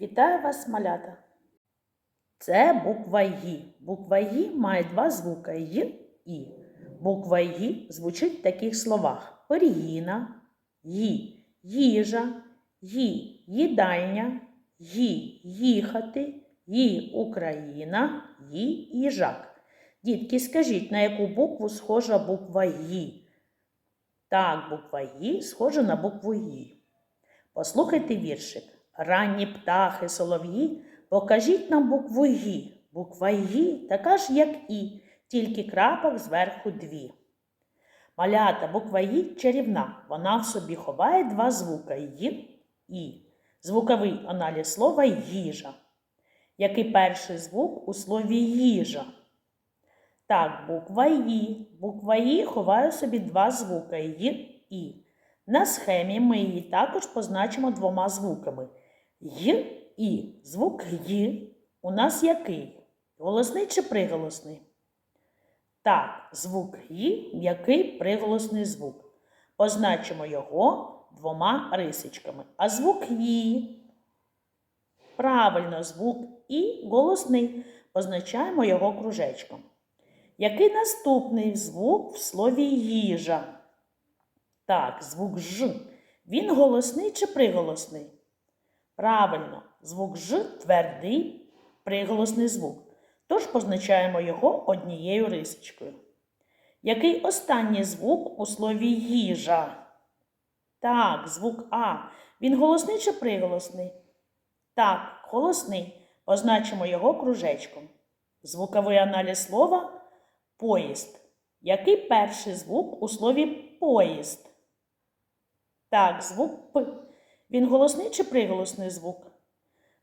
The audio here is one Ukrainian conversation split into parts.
Вітаю вас, малята! Це буква Ї. Буква Ї має два звуки Й І. Буква Ї звучить в таких словах: пир'їна, Ї, їжа, Ї, їдальня, Ї, їхати, Ї, Україна, Ї, їжак. Дітки, скажіть, на яку букву схожа буква Ї? Так, буква Ї схожа на букву Ї. Послухайте віршик. Ранні птахи, солов'ї, покажіть нам букву Ї. Буква Ї така ж, як І, тільки крапок зверху дві. Малята буква Ї чарівна. Вона в собі ховає два звука Й І. Звуковий аналіз слова їжа. Який перший звук у слові їжа? Так, буква І. Буква І ховає в собі два звука Й І. На схемі ми її також позначимо двома звуками. Й І. Звук Й у нас який? Голосний чи приголосний? Так, звук Й м'який приголосний звук. Позначимо його двома рисочками. А звук Ї. Правильно, звук І голосний. Позначаємо його кружечком. Який наступний звук в слові їжа? Так, звук Ж. Він голосний чи приголосний? Правильно, звук Ж твердий приголосний звук. Тож позначаємо його однією рисочкою. Який останній звук у слові їжа? Так, звук А. Він голосний чи приголосний? Так, голосний. Позначимо його кружечком. Звуковий аналіз слова поїзд. Який перший звук у слові поїзд? Так, звук П. Він голосний чи приголосний звук?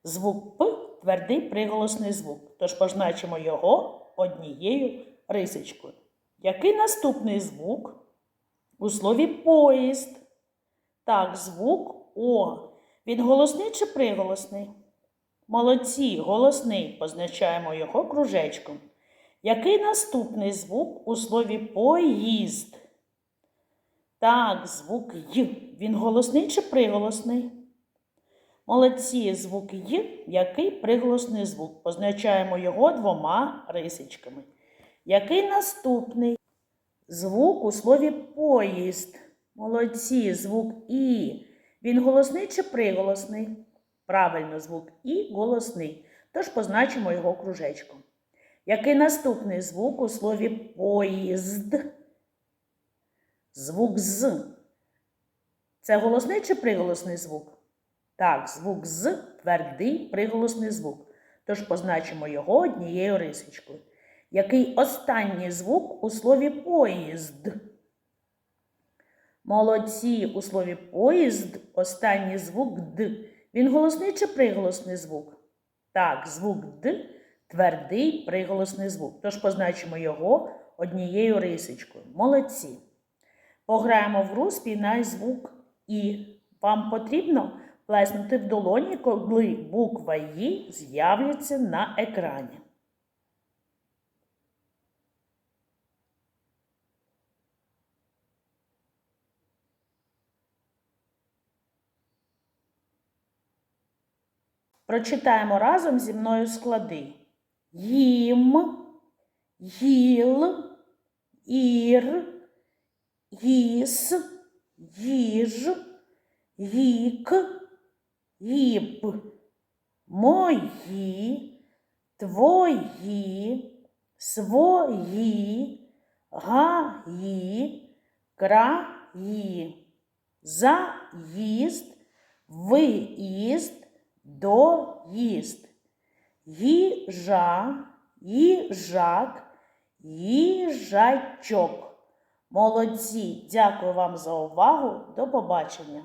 Звук П твердий приголосний звук. Тож позначимо його однією рисочкою. Який наступний звук у слові поїзд? Так, звук О. Він голосний чи приголосний? Молодці, голосний. Позначаємо його кружечком. Який наступний звук у слові поїзд? Так, звук Й. Він голосний чи приголосний? Молодці, звук Й, який приголосний звук. Позначаємо його двома рисочками. Який наступний звук у слові поїзд? Молодці, звук І. Він голосний чи приголосний? Правильно, звук І голосний. Тож позначимо його кружечком. Який наступний звук у слові поїзд? Звук з. Це голосний чи приголосний звук? Так, звук з твердий приголосний звук. Тож позначимо його однією рисочкою. Який останній звук у слові поїзд? Молодці у слові поїзд останній звук Д. Він голосний чи приголосний звук? Так, звук Д твердий приголосний звук. Тож позначимо його однією рисочкою. Молодці. Пограємо в гру спійнай звук І. Вам потрібно плеснути в долоні, коли буква І з'являться на екрані. Прочитаємо разом зі мною склади. Їм, їл, ір, їс, їж, їк, їб, мої, твої, свої, гаї, краї, заїзд, виїзд, доїзд, їжа, їжак, їжачок. Молодці! Дякую вам за увагу. До побачення!